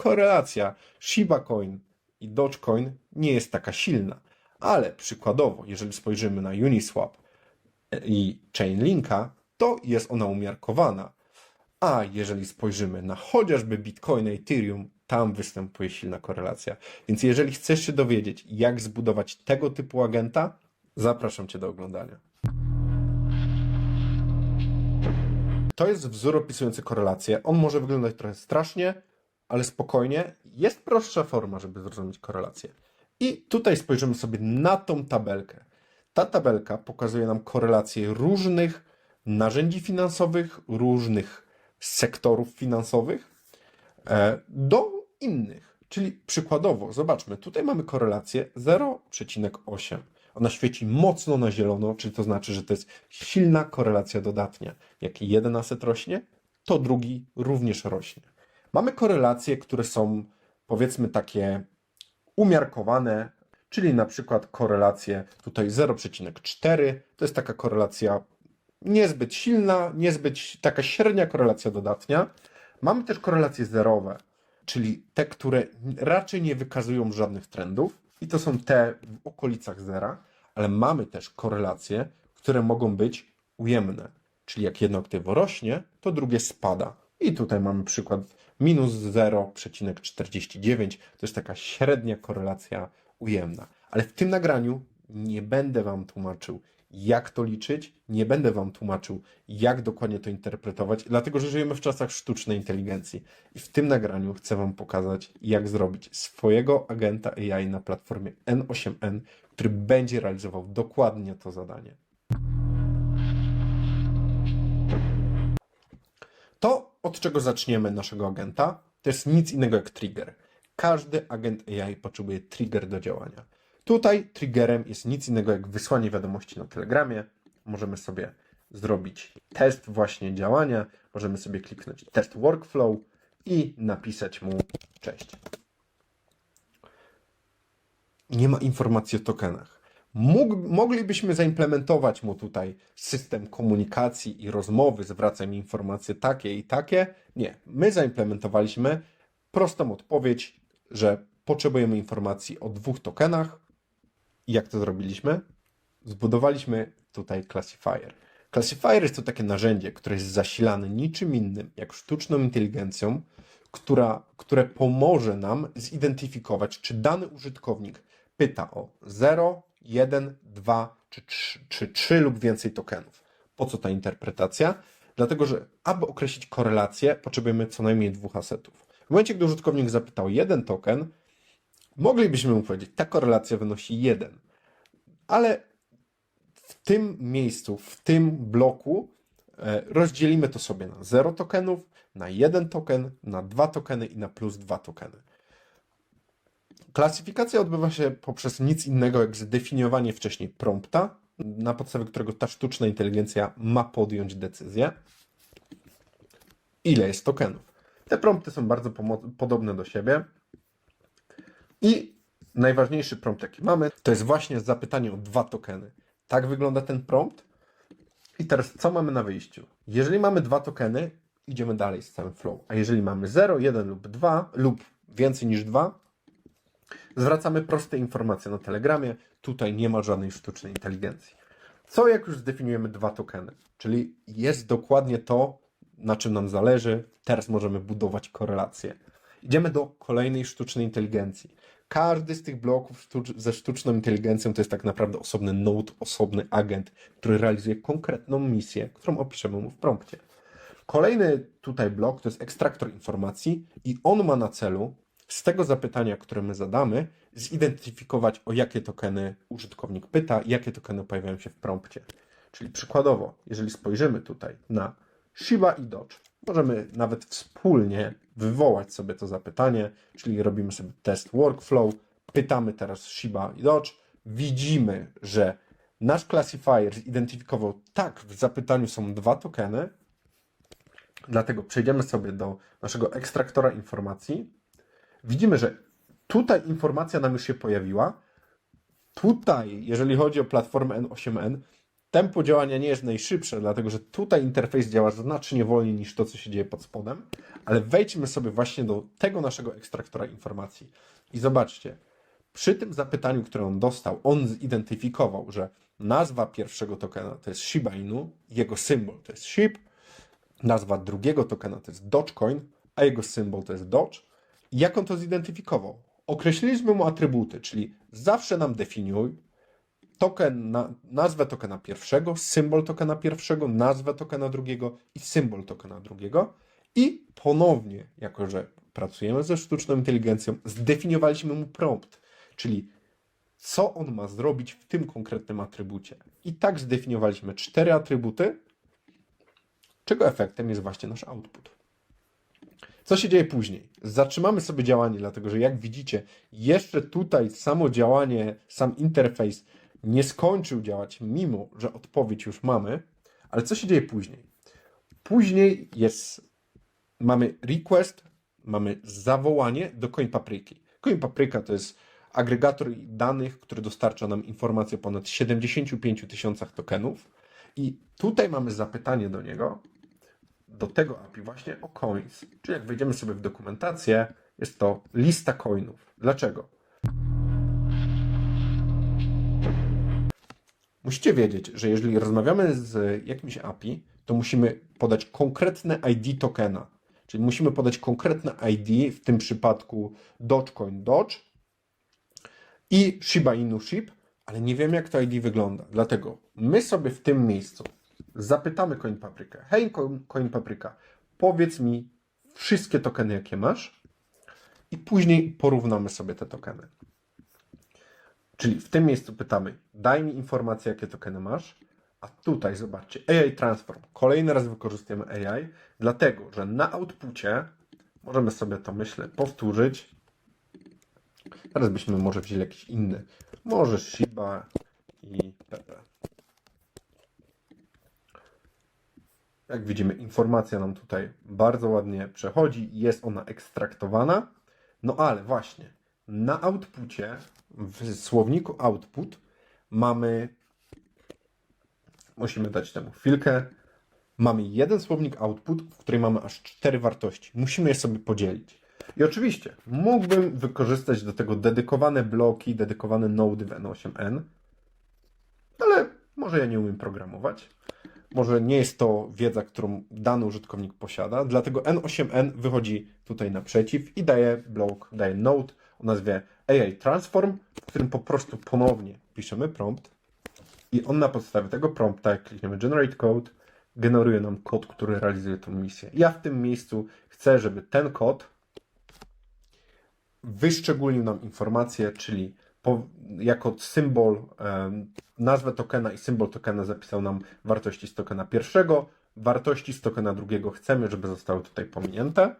korelacja Shiba Coin i Dogecoin nie jest taka silna. Ale przykładowo, jeżeli spojrzymy na Uniswap i Chainlinka, to jest ona umiarkowana. A jeżeli spojrzymy na chociażby Bitcoin i Ethereum, tam występuje silna korelacja. Więc jeżeli chcesz się dowiedzieć, jak zbudować tego typu agenta, zapraszam Cię do oglądania. To jest wzór opisujący korelację. On może wyglądać trochę strasznie, ale spokojnie. Jest prostsza forma, żeby zrozumieć korelację. I tutaj spojrzymy sobie na tą tabelkę. Ta tabelka pokazuje nam korelację różnych narzędzi finansowych, różnych sektorów finansowych e, do innych. Czyli przykładowo, zobaczmy, tutaj mamy korelację 0,8. Ona świeci mocno na zielono, czyli to znaczy, że to jest silna korelacja dodatnia. Jak jeden aset rośnie, to drugi również rośnie. Mamy korelacje, które są powiedzmy takie umiarkowane, czyli na przykład korelację tutaj 0,4. To jest taka korelacja niezbyt silna, niezbyt taka średnia korelacja dodatnia. Mamy też korelacje zerowe, czyli te, które raczej nie wykazują żadnych trendów i to są te w okolicach zera, ale mamy też korelacje, które mogą być ujemne, czyli jak jedno aktywo rośnie, to drugie spada. I tutaj mamy przykład minus 0,49, to jest taka średnia korelacja ujemna. Ale w tym nagraniu nie będę Wam tłumaczył, jak to liczyć, nie będę Wam tłumaczył, jak dokładnie to interpretować, dlatego że żyjemy w czasach sztucznej inteligencji. I w tym nagraniu chcę Wam pokazać, jak zrobić swojego agenta AI na platformie N8N, który będzie realizował dokładnie to zadanie. Od czego zaczniemy naszego agenta, to jest nic innego jak trigger. Każdy agent AI potrzebuje trigger do działania. Tutaj triggerem jest nic innego jak wysłanie wiadomości na Telegramie. Możemy sobie zrobić test właśnie działania, możemy sobie kliknąć test workflow i napisać mu cześć. Nie ma informacji o tokenach. Moglibyśmy zaimplementować mu tutaj system komunikacji i rozmowy, zwracaj mi informacje takie i takie. Nie, my zaimplementowaliśmy prostą odpowiedź, że potrzebujemy informacji o dwóch tokenach. Jak to zrobiliśmy? Zbudowaliśmy tutaj classifier. Classifier jest to takie narzędzie, które jest zasilane niczym innym jak sztuczną inteligencją, która, które pomoże nam zidentyfikować, czy dany użytkownik pyta o 0, 1, 2 czy 3, czy 3 lub więcej tokenów. Po co ta interpretacja? Dlatego, że aby określić korelację, potrzebujemy co najmniej dwóch asetów. W momencie, gdy użytkownik zapytał jeden token, moglibyśmy mu powiedzieć, ta korelacja wynosi 1. Ale w tym miejscu, w tym bloku e, rozdzielimy to sobie na 0 tokenów, na 1 token, na 2 tokeny i na plus 2 tokeny. Klasyfikacja odbywa się poprzez nic innego jak zdefiniowanie wcześniej prompta, na podstawie którego ta sztuczna inteligencja ma podjąć decyzję, ile jest tokenów. Te prompty są bardzo podobne do siebie. I najważniejszy prompt, jaki mamy, to jest właśnie zapytanie o dwa tokeny. Tak wygląda ten prompt. I teraz co mamy na wyjściu? Jeżeli mamy dwa tokeny, idziemy dalej z całym flow. A jeżeli mamy 0, 1 lub 2 lub więcej niż 2, zwracamy proste informacje na Telegramie. Tutaj nie ma żadnej sztucznej inteligencji. Co jak już zdefiniujemy dwa tokeny? Czyli jest dokładnie to, na czym nam zależy. Teraz możemy budować korelacje. Idziemy do kolejnej sztucznej inteligencji. Każdy z tych bloków ze sztuczną inteligencją to jest tak naprawdę osobny node, osobny agent, który realizuje konkretną misję, którą opiszemy mu w prompcie. Kolejny tutaj blok to jest ekstraktor informacji i on ma na celu z tego zapytania, które my zadamy, zidentyfikować o jakie tokeny użytkownik pyta, jakie tokeny pojawiają się w prompcie. Czyli przykładowo, jeżeli spojrzymy tutaj na Shiba i Doge, możemy nawet wspólnie wywołać sobie to zapytanie, czyli robimy sobie test workflow, pytamy teraz Shiba i Doge, widzimy, że nasz classifier zidentyfikował tak, w zapytaniu są dwa tokeny, dlatego przejdziemy sobie do naszego ekstraktora informacji. Widzimy, że tutaj informacja nam już się pojawiła. Tutaj, jeżeli chodzi o platformę N8N, tempo działania nie jest najszybsze, dlatego że tutaj interfejs działa znacznie wolniej niż to, co się dzieje pod spodem, ale wejdźmy sobie właśnie do tego naszego ekstraktora informacji i zobaczcie, przy tym zapytaniu, które on dostał, on zidentyfikował, że nazwa pierwszego tokena to jest Shiba Inu, jego symbol to jest SHIB, nazwa drugiego tokena to jest Dogecoin, a jego symbol to jest Doge. Jak on to zidentyfikował? Określiliśmy mu atrybuty, czyli zawsze nam definiuj token na, nazwę tokena pierwszego, symbol tokena pierwszego, nazwę tokena drugiego i symbol tokena drugiego. I ponownie, jako że pracujemy ze sztuczną inteligencją, zdefiniowaliśmy mu prompt, czyli co on ma zrobić w tym konkretnym atrybucie. I tak zdefiniowaliśmy cztery atrybuty, czego efektem jest właśnie nasz output. Co się dzieje później? Zatrzymamy sobie działanie, dlatego że jak widzicie, jeszcze tutaj samo działanie, sam interfejs nie skończył działać, mimo że odpowiedź już mamy. Ale co się dzieje później? Później jest, mamy request, mamy zawołanie do CoinPapryki. CoinPapryka to jest agregator danych, który dostarcza nam informacje o ponad 75 tysiącach tokenów. I tutaj mamy zapytanie do niego, do tego API właśnie o coins. Czyli jak wejdziemy sobie w dokumentację, jest to lista coinów. Dlaczego? Musicie wiedzieć, że jeżeli rozmawiamy z jakimś API, to musimy podać konkretne ID tokena. Czyli musimy podać konkretne ID, w tym przypadku Dogecoin Doge i Shiba Inu SHIB, ale nie wiem jak to ID wygląda. Dlatego my sobie w tym miejscu zapytamy CoinPaprykę. Hej Coin- CoinPapryka, powiedz mi wszystkie tokeny jakie masz i później porównamy sobie te tokeny. Czyli w tym miejscu pytamy, daj mi informację, jakie tokeny masz, a tutaj zobaczcie, AI Transform. Kolejny raz wykorzystujemy AI, dlatego, że na outpucie możemy sobie to, myślę, powtórzyć. Teraz byśmy może wzięli jakiś inny, może Shiba i Pepe. Jak widzimy, informacja nam tutaj bardzo ładnie przechodzi, jest ona ekstraktowana. No ale właśnie, na outpucie, w słowniku output mamy, musimy dać temu chwilkę, mamy jeden słownik output, w którym mamy aż cztery wartości. Musimy je sobie podzielić. I oczywiście mógłbym wykorzystać do tego dedykowane bloki, dedykowane nody w N8N, ale może ja nie umiem programować. Może nie jest to wiedza, którą dany użytkownik posiada, dlatego N8N wychodzi tutaj naprzeciw i daje blok, daje node o nazwie AI Transform, w którym po prostu ponownie piszemy prompt i on na podstawie tego prompta, jak klikniemy Generate Code, generuje nam kod, który realizuje tą misję. Ja w tym miejscu chcę, żeby ten kod wyszczególnił nam informację, czyli po, jako symbol nazwę tokena i symbol tokena zapisał nam wartości z tokena pierwszego, wartości z tokena drugiego chcemy, żeby zostały tutaj pominięte.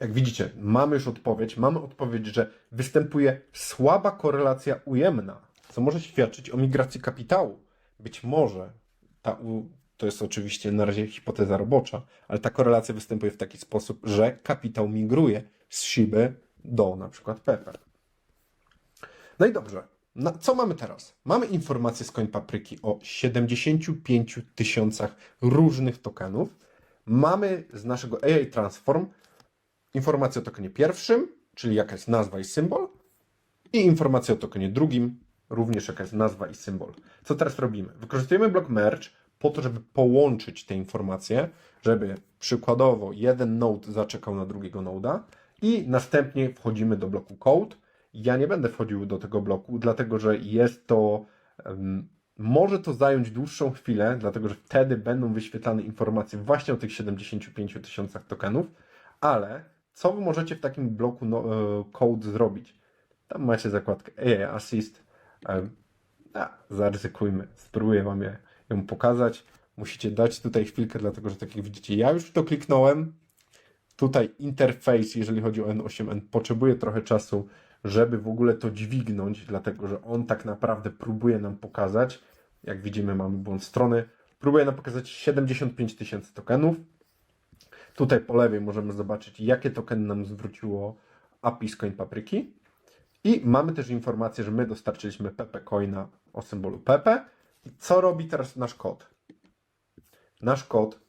Jak widzicie, mamy już odpowiedź. Mamy odpowiedź, że występuje słaba korelacja ujemna, co może świadczyć o migracji kapitału. Być może ta to jest oczywiście na razie hipoteza robocza, ale ta korelacja występuje w taki sposób, że kapitał migruje z Shiby do na przykład Pepe. No i dobrze. Na, co mamy teraz? Mamy informację z CoinPapryki o 75 tysiącach różnych tokenów. Mamy z naszego AI Transform informację o tokenie pierwszym, czyli jaka jest nazwa i symbol, i informację o tokenie drugim, również jaka jest nazwa i symbol. Co teraz robimy? Wykorzystujemy blok merge po to, żeby połączyć te informacje, żeby przykładowo jeden node zaczekał na drugiego noda i następnie wchodzimy do bloku code. Ja nie będę wchodził do tego bloku, dlatego że jest to może to zająć dłuższą chwilę, dlatego że wtedy będą wyświetlane informacje właśnie o tych 75 tysiącach tokenów, ale co wy możecie w takim bloku no, e, code zrobić? Tam macie zakładkę AI Assist. E, A, zaryzykujmy, spróbuję wam je, ją pokazać. Musicie dać tutaj chwilkę, dlatego że tak jak widzicie, ja już to kliknąłem. Tutaj interfejs, jeżeli chodzi o N8N, potrzebuje trochę czasu, żeby w ogóle to dźwignąć, dlatego że on tak naprawdę próbuje nam pokazać, jak widzimy mamy błąd strony, próbuje nam pokazać 75 tysięcy tokenów. Tutaj po lewej możemy zobaczyć, jakie tokeny nam zwróciło API z CoinPapryki. I mamy też informację, że my dostarczyliśmy Pepe Coina o symbolu Pepe I co robi teraz nasz kod? Nasz kod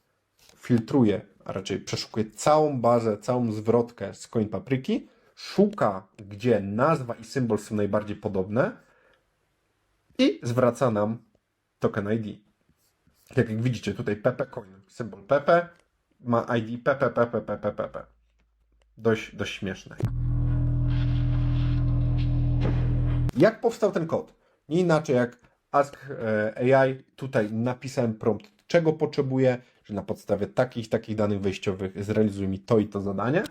filtruje, a raczej przeszukuje całą bazę, całą zwrotkę z coin papryki, szuka, gdzie nazwa i symbol są najbardziej podobne i zwraca nam token ID. Jak, jak widzicie tutaj PP coin, symbol PP ma ID PP, PP, PP, PP. Dość, dość śmieszne. Jak powstał ten kod? Nie inaczej jak Ask e, AI. Tutaj napisałem prompt, czego potrzebuję, że na podstawie takich, takich danych wejściowych zrealizuj mi to i to zadanie.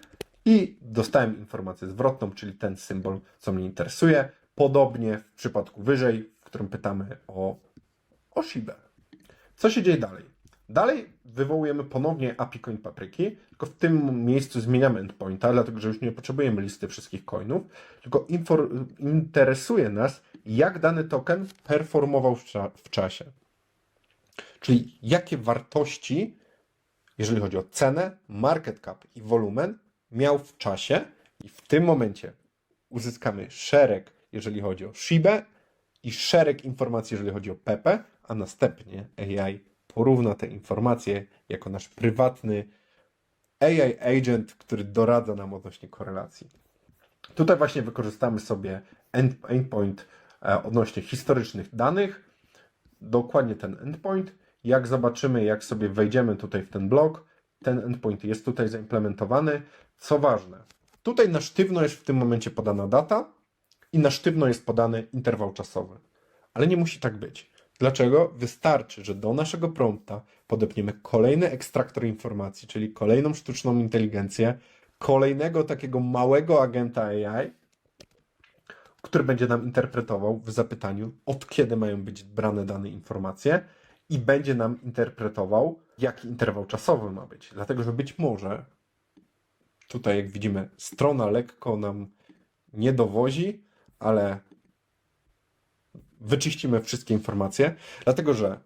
I dostałem informację zwrotną, czyli ten symbol, co mnie interesuje. Podobnie w przypadku wyżej, w którym pytamy o, o Shibę. Co się dzieje dalej? Dalej wywołujemy ponownie API Coin Papryki, tylko w tym miejscu zmieniamy endpointa, dlatego że już nie potrzebujemy listy wszystkich coinów, tylko interesuje nas, jak dany token performował w, cza- w czasie. Czyli jakie wartości, jeżeli chodzi o cenę, market cap i wolumen, miał w czasie i w tym momencie uzyskamy szereg, jeżeli chodzi o Shibę i szereg informacji, jeżeli chodzi o Pepe, a następnie AI porówna te informacje jako nasz prywatny AI agent, który doradza nam odnośnie korelacji. Tutaj właśnie wykorzystamy sobie end, endpoint e, odnośnie historycznych danych, dokładnie ten endpoint. Jak zobaczymy, jak sobie wejdziemy tutaj w ten blok, ten endpoint jest tutaj zaimplementowany. Co ważne, tutaj na sztywno jest w tym momencie podana data i na sztywno jest podany interwał czasowy. Ale nie musi tak być. Dlaczego? Wystarczy, że do naszego prompta podepniemy kolejny ekstraktor informacji, czyli kolejną sztuczną inteligencję, kolejnego takiego małego agenta AI, który będzie nam interpretował w zapytaniu, od kiedy mają być brane dane informacje i będzie nam interpretował, jaki interwał czasowy ma być. Dlatego, że być może tutaj, jak widzimy, strona lekko nam nie dowozi, ale wyczyścimy wszystkie informacje, dlatego że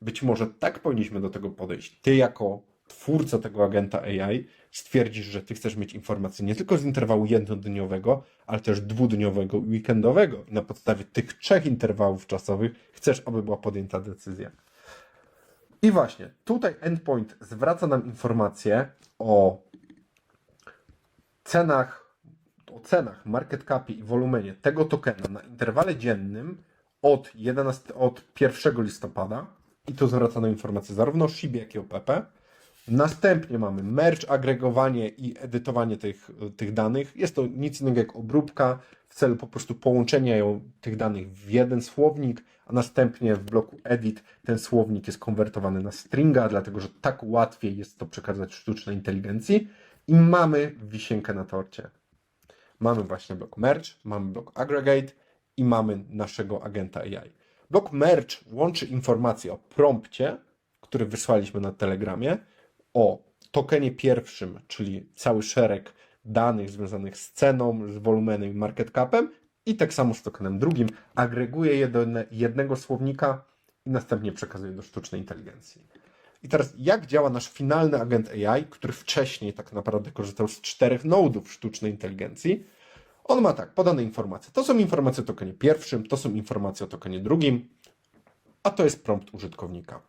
być może tak powinniśmy do tego podejść. Ty, jako twórca tego agenta AI, stwierdzisz, że ty chcesz mieć informacje nie tylko z interwału jednodniowego, ale też dwudniowego i weekendowego. I na podstawie tych trzech interwałów czasowych chcesz, aby była podjęta decyzja. I właśnie tutaj endpoint zwraca nam informacje o cenach, o cenach, market capie i wolumenie tego tokena na interwale dziennym od, 11, od 1 listopada i tu zwraca nam informacje zarówno o Shibie, jak i o PP. Następnie mamy merge, agregowanie i edytowanie tych, tych danych. Jest to nic innego jak obróbka w celu po prostu połączenia ją, tych danych w jeden słownik, a następnie w bloku edit ten słownik jest konwertowany na stringa, dlatego że tak łatwiej jest to przekazać sztucznej inteligencji. I mamy wisienkę na torcie. Mamy właśnie blok merge, mamy blok aggregate i mamy naszego agenta AI. Blok merge łączy informacje o prompcie, który wysłaliśmy na Telegramie, o tokenie pierwszym, czyli cały szereg danych związanych z ceną, z wolumenem i market capem i tak samo z tokenem drugim, agreguje je do jednego słownika i następnie przekazuje do sztucznej inteligencji. I teraz jak działa nasz finalny agent AI, który wcześniej tak naprawdę korzystał z czterech nodów sztucznej inteligencji? On ma tak, podane informacje. To są informacje o tokenie pierwszym, to są informacje o tokenie drugim, a to jest prompt użytkownika.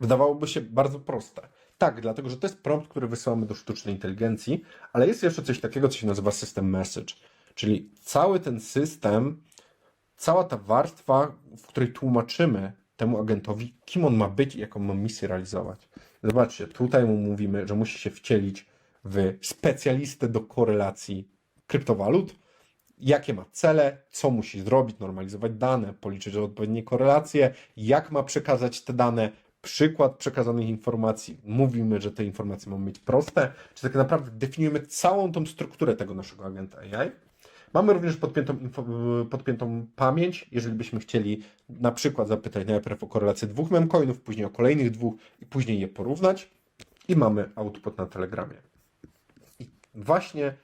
Wydawałoby się bardzo proste. Tak, dlatego że to jest prompt, który wysyłamy do sztucznej inteligencji, ale jest jeszcze coś takiego, co się nazywa system message. Czyli cały ten system, cała ta warstwa, w której tłumaczymy temu agentowi, kim on ma być i jaką ma misję realizować. Zobaczcie, tutaj mu mówimy, że musi się wcielić w specjalistę do korelacji kryptowalut, jakie ma cele, co musi zrobić, normalizować dane, policzyć odpowiednie korelacje, jak ma przekazać te dane, przykład przekazanych informacji. Mówimy, że te informacje mają być proste, czy tak naprawdę definiujemy całą tą strukturę tego naszego agenta AI. Mamy również podpiętą, info, podpiętą pamięć, jeżeli byśmy chcieli na przykład zapytać najpierw o korelację dwóch memcoinów, później o kolejnych dwóch i później je porównać. I mamy output na Telegramie. I właśnie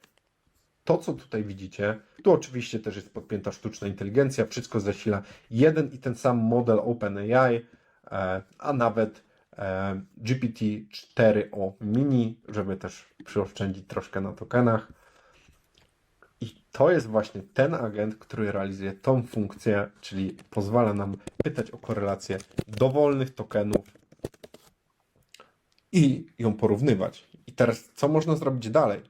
to, co tutaj widzicie, tu oczywiście też jest podpięta sztuczna inteligencja, wszystko zasila jeden i ten sam model OpenAI, e, a nawet e, GPT-4o mini, żeby też przyoszczędzić troszkę na tokenach. To jest właśnie ten agent, który realizuje tą funkcję, czyli pozwala nam pytać o korelację dowolnych tokenów i ją porównywać. I teraz, co można zrobić dalej?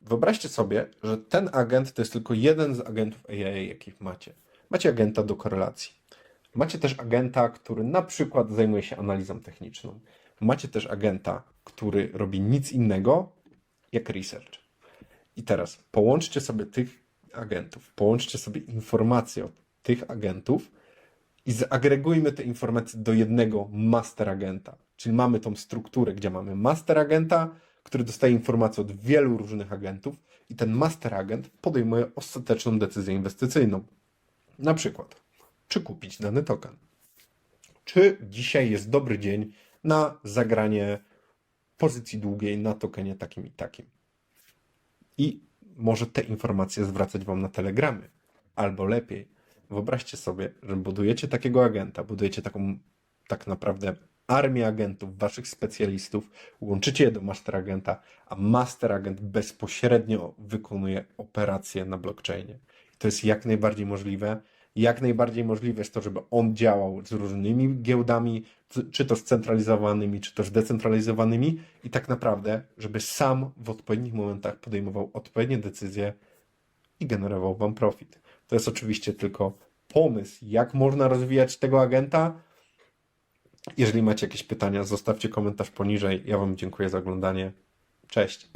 Wyobraźcie sobie, że ten agent to jest tylko jeden z agentów AI, jakich macie. Macie agenta do korelacji. Macie też agenta, który na przykład zajmuje się analizą techniczną. Macie też agenta, który robi nic innego jak research. I teraz połączcie sobie tych agentów, połączcie sobie informacje od tych agentów i zagregujmy te informacje do jednego master agenta. Czyli mamy tą strukturę, gdzie mamy master agenta, który dostaje informacje od wielu różnych agentów i ten master agent podejmuje ostateczną decyzję inwestycyjną. Na przykład, czy kupić dany token. Czy dzisiaj jest dobry dzień na zagranie pozycji długiej na tokenie takim i takim. I może te informacje zwracać Wam na telegramie. Albo lepiej, wyobraźcie sobie, że budujecie takiego agenta, budujecie taką tak naprawdę armię agentów, Waszych specjalistów, łączycie je do master agenta, a master agent bezpośrednio wykonuje operacje na blockchainie. To jest jak najbardziej możliwe. Jak najbardziej możliwe jest to, żeby on działał z różnymi giełdami, czy to scentralizowanymi, czy też decentralizowanymi, i tak naprawdę, żeby sam w odpowiednich momentach podejmował odpowiednie decyzje i generował Wam profit. To jest oczywiście tylko pomysł, jak można rozwijać tego agenta. Jeżeli macie jakieś pytania, zostawcie komentarz poniżej. Ja Wam dziękuję za oglądanie. Cześć.